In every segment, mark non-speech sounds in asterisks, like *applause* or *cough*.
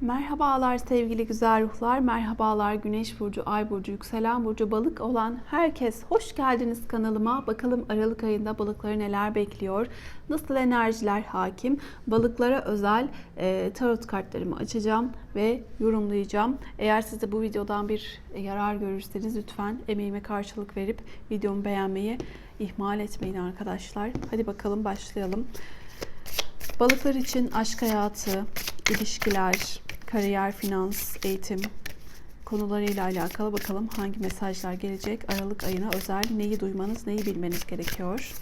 Merhabalar sevgili güzel ruhlar, merhabalar Güneş Burcu, Ay Burcu, Yükselen Burcu, Balık olan herkes. Hoş geldiniz kanalıma. Bakalım Aralık ayında balıkları neler bekliyor? Nasıl enerjiler hakim? Balıklara özel e, tarot kartlarımı açacağım ve yorumlayacağım. Eğer siz de bu videodan bir yarar görürseniz lütfen emeğime karşılık verip videomu beğenmeyi ihmal etmeyin arkadaşlar. Hadi bakalım başlayalım. Balıklar için aşk hayatı, ilişkiler, kariyer, finans, eğitim konularıyla alakalı bakalım hangi mesajlar gelecek. Aralık ayına özel neyi duymanız, neyi bilmeniz gerekiyor.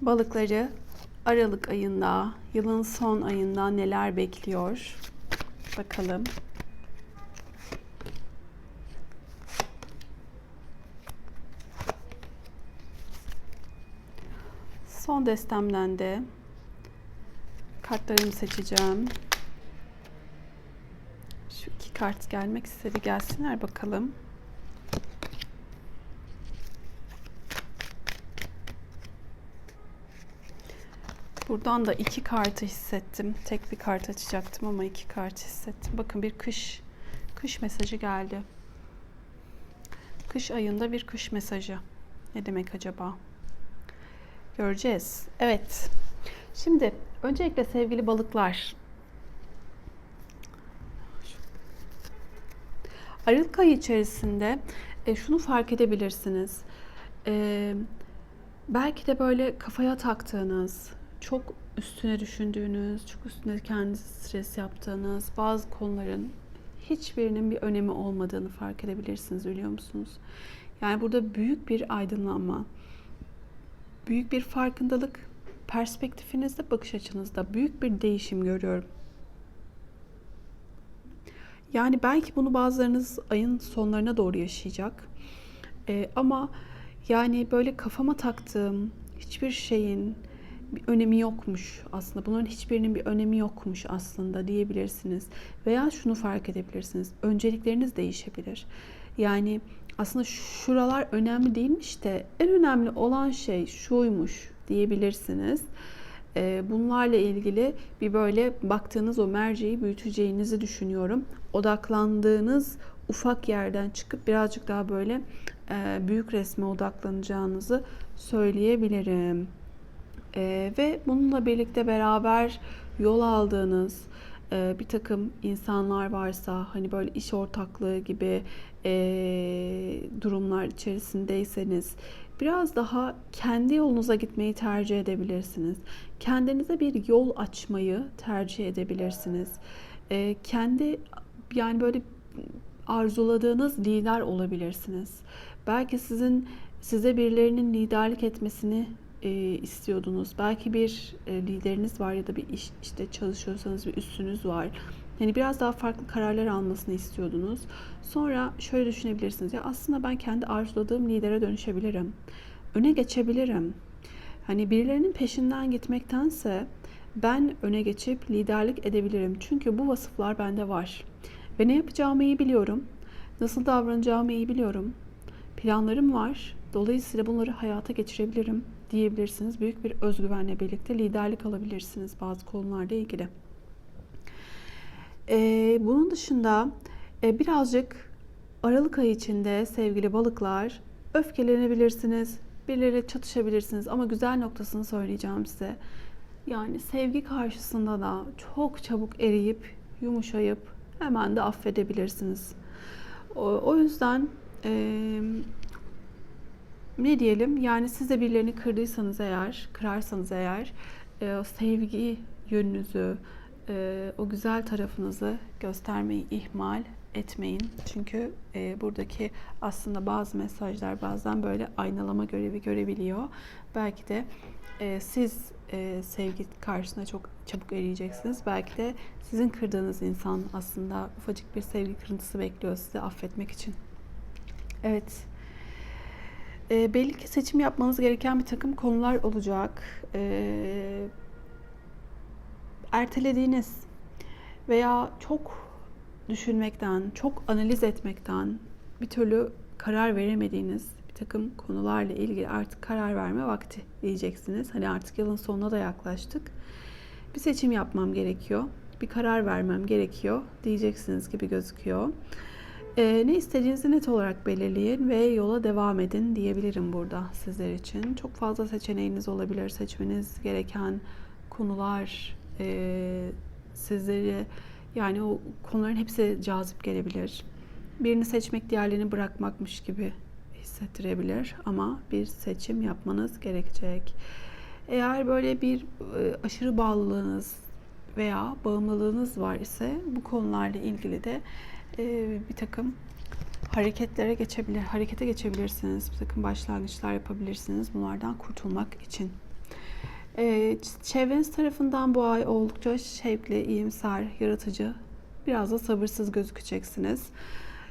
Balıkları Aralık ayında, yılın son ayında neler bekliyor? Bakalım. Son destemden de kartlarımı seçeceğim. Şu iki kart gelmek istedi. Gelsinler bakalım. Buradan da iki kartı hissettim. Tek bir kart açacaktım ama iki kart hissettim. Bakın bir kış kış mesajı geldi. Kış ayında bir kış mesajı. Ne demek acaba? Göreceğiz. Evet. Şimdi öncelikle sevgili balıklar. Aralık ayı içerisinde e, şunu fark edebilirsiniz. E, belki de böyle kafaya taktığınız, çok üstüne düşündüğünüz, çok üstüne kendinizi stres yaptığınız bazı konuların hiçbirinin bir önemi olmadığını fark edebilirsiniz biliyor musunuz? Yani burada büyük bir aydınlanma, büyük bir farkındalık, perspektifinizde, bakış açınızda büyük bir değişim görüyorum. Yani belki bunu bazılarınız ayın sonlarına doğru yaşayacak. Ee, ama yani böyle kafama taktığım hiçbir şeyin, bir önemi yokmuş aslında. Bunların hiçbirinin bir önemi yokmuş aslında diyebilirsiniz. Veya şunu fark edebilirsiniz. Öncelikleriniz değişebilir. Yani aslında şuralar önemli değilmiş de en önemli olan şey şuymuş diyebilirsiniz. Ee, bunlarla ilgili bir böyle baktığınız o merceği büyüteceğinizi düşünüyorum. Odaklandığınız ufak yerden çıkıp birazcık daha böyle e, büyük resme odaklanacağınızı söyleyebilirim. Ee, ve bununla birlikte beraber yol aldığınız e, bir takım insanlar varsa hani böyle iş ortaklığı gibi e, durumlar içerisindeyseniz biraz daha kendi yolunuza gitmeyi tercih edebilirsiniz. Kendinize bir yol açmayı tercih edebilirsiniz. E, kendi yani böyle arzuladığınız lider olabilirsiniz. Belki sizin size birilerinin liderlik etmesini e, istiyordunuz. Belki bir e, lideriniz var ya da bir iş işte çalışıyorsanız bir üstünüz var. Yani biraz daha farklı kararlar almasını istiyordunuz. Sonra şöyle düşünebilirsiniz. Ya aslında ben kendi arzuladığım lidere dönüşebilirim. Öne geçebilirim. Hani birilerinin peşinden gitmektense ben öne geçip liderlik edebilirim. Çünkü bu vasıflar bende var. Ve ne yapacağımı iyi biliyorum. Nasıl davranacağımı iyi biliyorum. Planlarım var. Dolayısıyla bunları hayata geçirebilirim diyebilirsiniz. Büyük bir özgüvenle birlikte liderlik alabilirsiniz bazı konularla ilgili. Ee, bunun dışında e, birazcık Aralık ayı içinde sevgili balıklar öfkelenebilirsiniz, birileriyle çatışabilirsiniz ama güzel noktasını söyleyeceğim size. Yani sevgi karşısında da çok çabuk eriyip yumuşayıp hemen de affedebilirsiniz. O, o yüzden e, ne diyelim yani siz de birilerini kırdıysanız eğer, kırarsanız eğer e, sevgi yönünüzü, e, o güzel tarafınızı göstermeyi ihmal etmeyin. Çünkü e, buradaki aslında bazı mesajlar bazen böyle aynalama görevi görebiliyor. Belki de e, siz e, sevgi karşısına çok çabuk eriyeceksiniz. Belki de sizin kırdığınız insan aslında ufacık bir sevgi kırıntısı bekliyor sizi affetmek için. Evet. E, belli ki seçim yapmanız gereken bir takım konular olacak. E, ertelediğiniz veya çok düşünmekten, çok analiz etmekten bir türlü karar veremediğiniz bir takım konularla ilgili artık karar verme vakti diyeceksiniz. Hani artık yılın sonuna da yaklaştık. Bir seçim yapmam gerekiyor. Bir karar vermem gerekiyor diyeceksiniz gibi gözüküyor. Ee, ne istediğinizi net olarak belirleyin ve yola devam edin diyebilirim burada sizler için. Çok fazla seçeneğiniz olabilir. Seçmeniz gereken konular e, sizleri yani o konuların hepsi cazip gelebilir. Birini seçmek diğerlerini bırakmakmış gibi hissettirebilir ama bir seçim yapmanız gerekecek. Eğer böyle bir e, aşırı bağlılığınız veya bağımlılığınız var ise bu konularla ilgili de e, bir takım hareketlere geçebilir, harekete geçebilirsiniz. Bir takım başlangıçlar yapabilirsiniz bunlardan kurtulmak için. E, çevreniz tarafından bu ay oldukça şevkli, iyimser, yaratıcı, biraz da sabırsız gözükeceksiniz.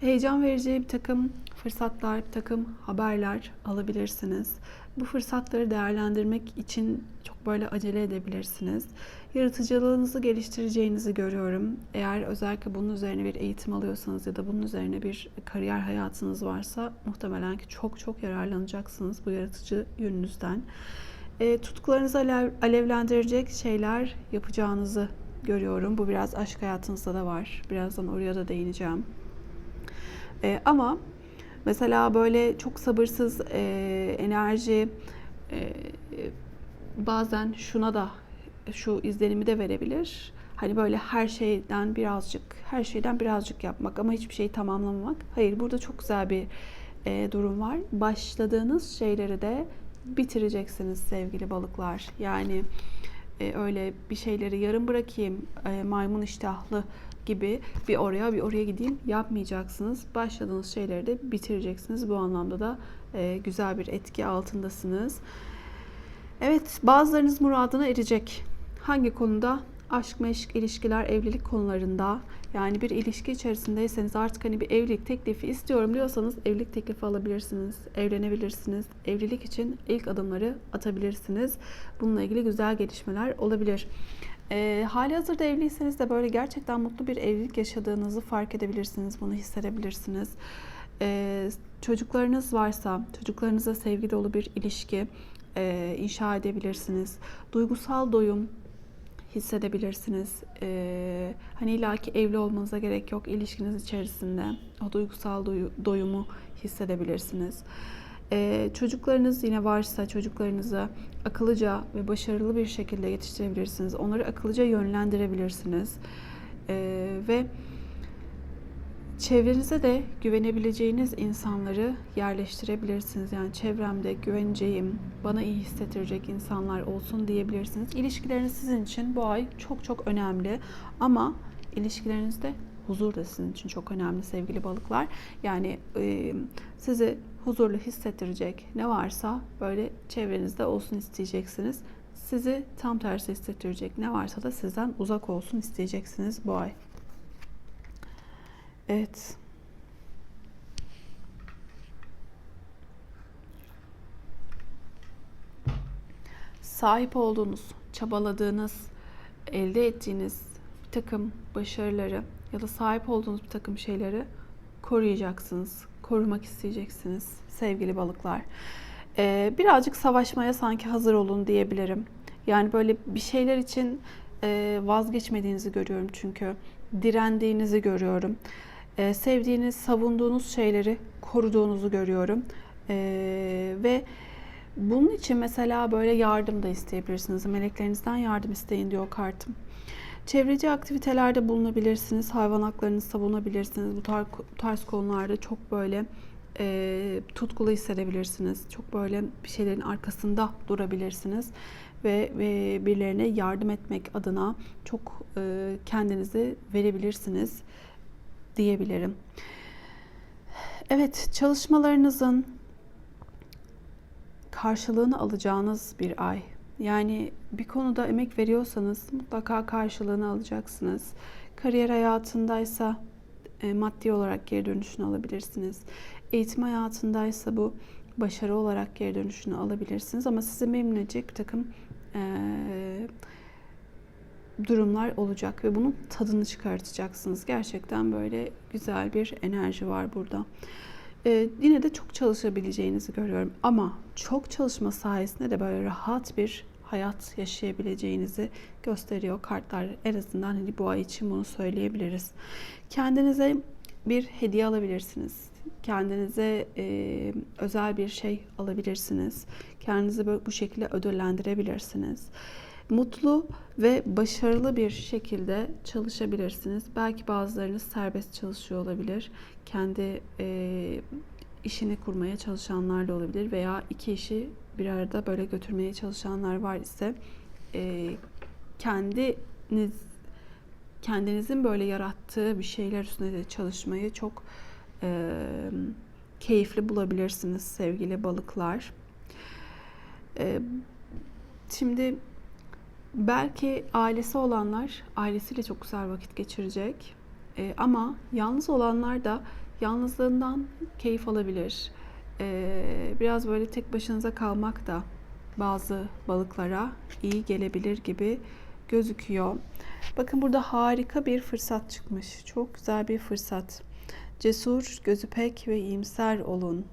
Heyecan verici bir takım fırsatlar, bir takım haberler alabilirsiniz. Bu fırsatları değerlendirmek için böyle acele edebilirsiniz. Yaratıcılığınızı geliştireceğinizi görüyorum. Eğer özellikle bunun üzerine bir eğitim alıyorsanız ya da bunun üzerine bir kariyer hayatınız varsa muhtemelen ki çok çok yararlanacaksınız bu yaratıcı yönünüzden. E, tutkularınızı alev, alevlendirecek şeyler yapacağınızı görüyorum. Bu biraz aşk hayatınızda da var. Birazdan oraya da değineceğim. E, ama mesela böyle çok sabırsız e, enerji e, bazen şuna da şu izlenimi de verebilir. Hani böyle her şeyden birazcık, her şeyden birazcık yapmak ama hiçbir şeyi tamamlamamak. Hayır, burada çok güzel bir e, durum var. Başladığınız şeyleri de bitireceksiniz sevgili balıklar. Yani e, öyle bir şeyleri yarım bırakayım, e, maymun iştahlı gibi bir oraya bir oraya gideyim yapmayacaksınız. Başladığınız şeyleri de bitireceksiniz. Bu anlamda da e, güzel bir etki altındasınız. Evet bazılarınız muradına erecek. Hangi konuda? Aşk, meşk, ilişkiler, evlilik konularında yani bir ilişki içerisindeyseniz artık hani bir evlilik teklifi istiyorum diyorsanız evlilik teklifi alabilirsiniz, evlenebilirsiniz. Evlilik için ilk adımları atabilirsiniz. Bununla ilgili güzel gelişmeler olabilir. E, hali hazırda evliyseniz de böyle gerçekten mutlu bir evlilik yaşadığınızı fark edebilirsiniz, bunu hissedebilirsiniz. E, çocuklarınız varsa, çocuklarınıza sevgi dolu bir ilişki e, inşa edebilirsiniz. Duygusal doyum hissedebilirsiniz. Ee, hani illaki evli olmanıza gerek yok. İlişkiniz içerisinde o duygusal doyu, doyumu hissedebilirsiniz. Ee, çocuklarınız yine varsa çocuklarınızı akıllıca ve başarılı bir şekilde yetiştirebilirsiniz. Onları akıllıca yönlendirebilirsiniz. Ee, ve Çevrenize de güvenebileceğiniz insanları yerleştirebilirsiniz. Yani çevremde güveneceğim, bana iyi hissettirecek insanlar olsun diyebilirsiniz. İlişkileriniz sizin için bu ay çok çok önemli. Ama ilişkilerinizde huzur da sizin için çok önemli sevgili balıklar. Yani sizi huzurlu hissettirecek ne varsa böyle çevrenizde olsun isteyeceksiniz. Sizi tam tersi hissettirecek ne varsa da sizden uzak olsun isteyeceksiniz bu ay. Evet. Sahip olduğunuz, çabaladığınız, elde ettiğiniz bir takım başarıları ya da sahip olduğunuz bir takım şeyleri koruyacaksınız. Korumak isteyeceksiniz sevgili balıklar. Ee, birazcık savaşmaya sanki hazır olun diyebilirim. Yani böyle bir şeyler için e, vazgeçmediğinizi görüyorum çünkü. Direndiğinizi görüyorum e, sevdiğiniz, savunduğunuz şeyleri koruduğunuzu görüyorum. E, ve bunun için mesela böyle yardım da isteyebilirsiniz. Meleklerinizden yardım isteyin diyor kartım. Çevreci aktivitelerde bulunabilirsiniz. Hayvan haklarını savunabilirsiniz. Bu tarz, tarz konularda çok böyle e, tutkulu hissedebilirsiniz. Çok böyle bir şeylerin arkasında durabilirsiniz. Ve, ve birilerine yardım etmek adına çok e, kendinizi verebilirsiniz diyebilirim. Evet, çalışmalarınızın karşılığını alacağınız bir ay Yani bir konuda emek veriyorsanız mutlaka karşılığını alacaksınız. Kariyer hayatındaysa e, maddi olarak geri dönüşünü alabilirsiniz. Eğitim hayatındaysa bu başarı olarak geri dönüşünü alabilirsiniz. Ama sizi memnun edecek bir takım e, durumlar olacak ve bunun tadını çıkartacaksınız. Gerçekten böyle güzel bir enerji var burada. Ee, yine de çok çalışabileceğinizi görüyorum ama çok çalışma sayesinde de böyle rahat bir hayat yaşayabileceğinizi gösteriyor kartlar. En azından hani bu ay için bunu söyleyebiliriz. Kendinize bir hediye alabilirsiniz. Kendinize e, özel bir şey alabilirsiniz. Kendinizi bu şekilde ödüllendirebilirsiniz mutlu ve başarılı bir şekilde çalışabilirsiniz. Belki bazılarınız serbest çalışıyor olabilir. Kendi e, işini kurmaya çalışanlar da olabilir veya iki işi bir arada böyle götürmeye çalışanlar var ise e, kendiniz kendinizin böyle yarattığı bir şeyler üstünde de çalışmayı çok e, keyifli bulabilirsiniz sevgili balıklar. E, şimdi Belki ailesi olanlar ailesiyle çok güzel vakit geçirecek. E, ama yalnız olanlar da yalnızlığından keyif alabilir. E, biraz böyle tek başınıza kalmak da bazı balıklara iyi gelebilir gibi gözüküyor. Bakın burada harika bir fırsat çıkmış. Çok güzel bir fırsat. Cesur, gözü pek ve iyimser olun.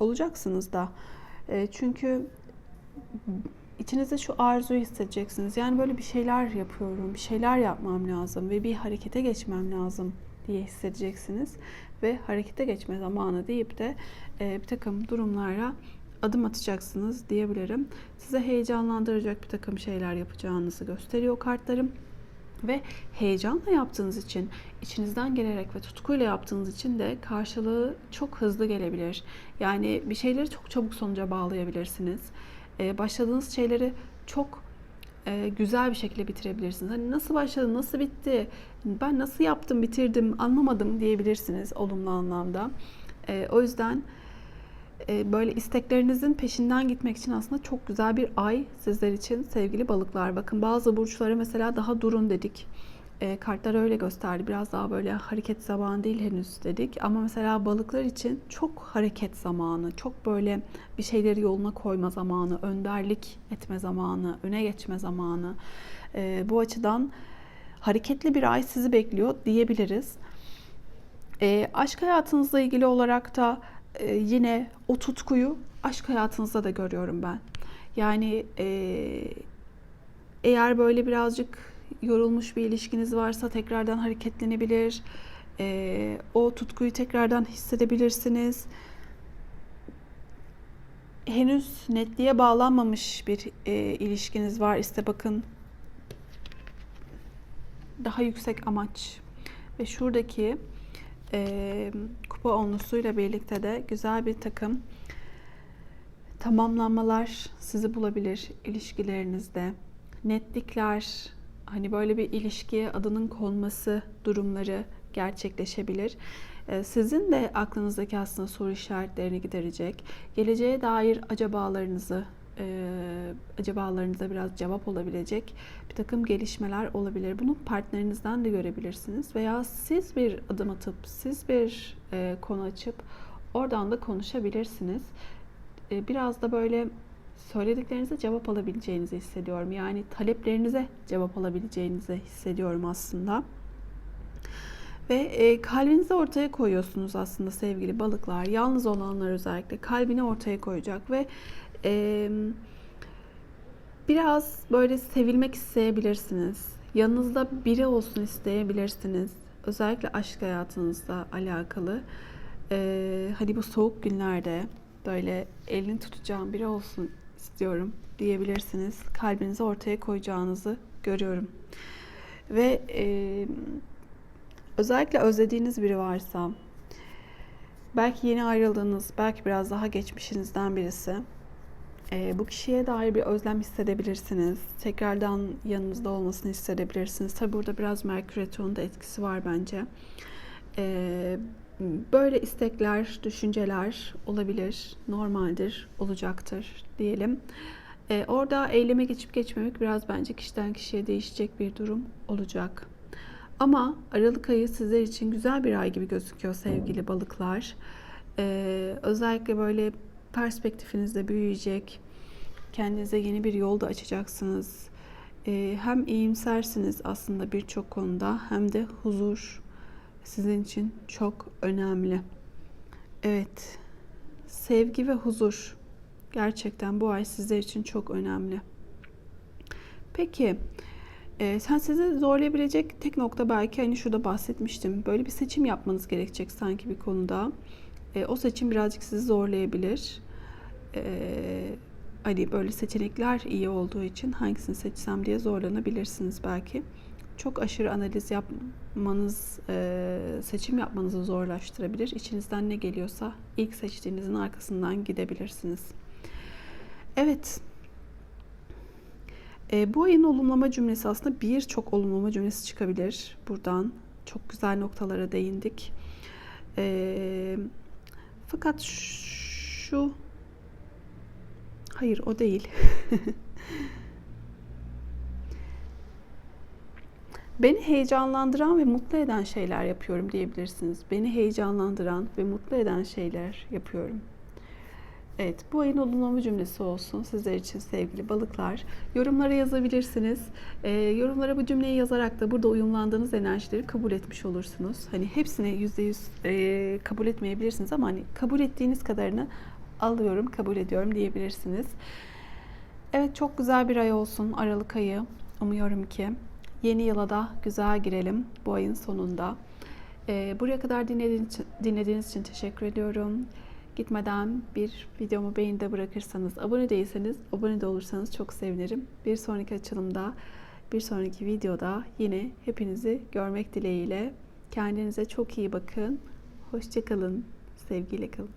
Olacaksınız da. E, çünkü içinizde şu arzuyu hissedeceksiniz. Yani böyle bir şeyler yapıyorum, bir şeyler yapmam lazım ve bir harekete geçmem lazım diye hissedeceksiniz. Ve harekete geçme zamanı deyip de e, bir takım durumlara adım atacaksınız diyebilirim. Size heyecanlandıracak bir takım şeyler yapacağınızı gösteriyor kartlarım. Ve heyecanla yaptığınız için, içinizden gelerek ve tutkuyla yaptığınız için de karşılığı çok hızlı gelebilir. Yani bir şeyleri çok çabuk sonuca bağlayabilirsiniz e, başladığınız şeyleri çok e, güzel bir şekilde bitirebilirsiniz. Hani nasıl başladı, nasıl bitti, ben nasıl yaptım, bitirdim, anlamadım diyebilirsiniz olumlu anlamda. E, o yüzden böyle isteklerinizin peşinden gitmek için aslında çok güzel bir ay sizler için sevgili balıklar. Bakın bazı burçlara mesela daha durun dedik e, kartlar öyle gösterdi. Biraz daha böyle hareket zamanı değil henüz dedik. Ama mesela balıklar için çok hareket zamanı, çok böyle bir şeyleri yoluna koyma zamanı, önderlik etme zamanı, öne geçme zamanı. E, bu açıdan hareketli bir ay sizi bekliyor diyebiliriz. E, aşk hayatınızla ilgili olarak da e, yine o tutkuyu aşk hayatınızda da görüyorum ben. Yani e, eğer böyle birazcık yorulmuş bir ilişkiniz varsa tekrardan hareketlenebilir. E, o tutkuyu tekrardan hissedebilirsiniz. Henüz netliğe bağlanmamış bir e, ilişkiniz var ise bakın daha yüksek amaç ve şuradaki e, kupa onlusuyla birlikte de güzel bir takım tamamlanmalar sizi bulabilir ilişkilerinizde. Netlikler, hani böyle bir ilişkiye adının konması durumları gerçekleşebilir. Ee, sizin de aklınızdaki aslında soru işaretlerini giderecek, geleceğe dair acabalarınızı e, acabalarınıza biraz cevap olabilecek bir takım gelişmeler olabilir. Bunu partnerinizden de görebilirsiniz veya siz bir adım atıp siz bir e, konu açıp oradan da konuşabilirsiniz. E, biraz da böyle söylediklerinize cevap alabileceğinizi hissediyorum. Yani taleplerinize cevap alabileceğinizi hissediyorum aslında. Ve e, kalbinizi ortaya koyuyorsunuz aslında sevgili balıklar. Yalnız olanlar özellikle kalbini ortaya koyacak ve e, biraz böyle sevilmek isteyebilirsiniz. Yanınızda biri olsun isteyebilirsiniz. Özellikle aşk hayatınızla alakalı. E, hani bu soğuk günlerde böyle elini tutacağım biri olsun istiyorum diyebilirsiniz. Kalbinizi ortaya koyacağınızı görüyorum. Ve e, özellikle özlediğiniz biri varsa, belki yeni ayrıldığınız, belki biraz daha geçmişinizden birisi, e, bu kişiye dair bir özlem hissedebilirsiniz. Tekrardan yanınızda olmasını hissedebilirsiniz. Tabi burada biraz Merkür Retro'nun da etkisi var bence. E, böyle istekler, düşünceler olabilir, normaldir, olacaktır diyelim. Ee, orada eyleme geçip geçmemek biraz bence kişiden kişiye değişecek bir durum olacak. Ama Aralık ayı sizler için güzel bir ay gibi gözüküyor sevgili balıklar. Ee, özellikle böyle perspektifiniz de büyüyecek. Kendinize yeni bir yol da açacaksınız. Ee, hem iyimsersiniz aslında birçok konuda hem de huzur sizin için çok önemli. Evet, sevgi ve huzur gerçekten bu ay sizler için çok önemli. Peki, e, sen sizi zorlayabilecek tek nokta belki hani şurada bahsetmiştim. Böyle bir seçim yapmanız gerekecek sanki bir konuda. E, o seçim birazcık sizi zorlayabilir. E, hani böyle seçenekler iyi olduğu için hangisini seçsem diye zorlanabilirsiniz belki. Çok aşırı analiz yapmanız, e, seçim yapmanızı zorlaştırabilir. İçinizden ne geliyorsa ilk seçtiğinizin arkasından gidebilirsiniz. Evet. E, bu ayın olumlama cümlesi aslında birçok olumlama cümlesi çıkabilir buradan. Çok güzel noktalara değindik. E, fakat şu Hayır o değil. *laughs* Beni heyecanlandıran ve mutlu eden şeyler yapıyorum diyebilirsiniz. Beni heyecanlandıran ve mutlu eden şeyler yapıyorum. Evet, bu ayın olumlama cümlesi olsun sizler için sevgili balıklar. Yorumlara yazabilirsiniz. E, yorumlara bu cümleyi yazarak da burada uyumlandığınız enerjileri kabul etmiş olursunuz. Hani hepsini yüzde yüz e, kabul etmeyebilirsiniz ama hani kabul ettiğiniz kadarını alıyorum, kabul ediyorum diyebilirsiniz. Evet, çok güzel bir ay olsun Aralık ayı. Umuyorum ki yeni yıla da güzel girelim bu ayın sonunda. E, buraya kadar dinlediğiniz için, dinlediğiniz için teşekkür ediyorum. Gitmeden bir videomu beğenide bırakırsanız, abone değilseniz abone de olursanız çok sevinirim. Bir sonraki açılımda, bir sonraki videoda yine hepinizi görmek dileğiyle. Kendinize çok iyi bakın. Hoşçakalın. Sevgiyle kalın.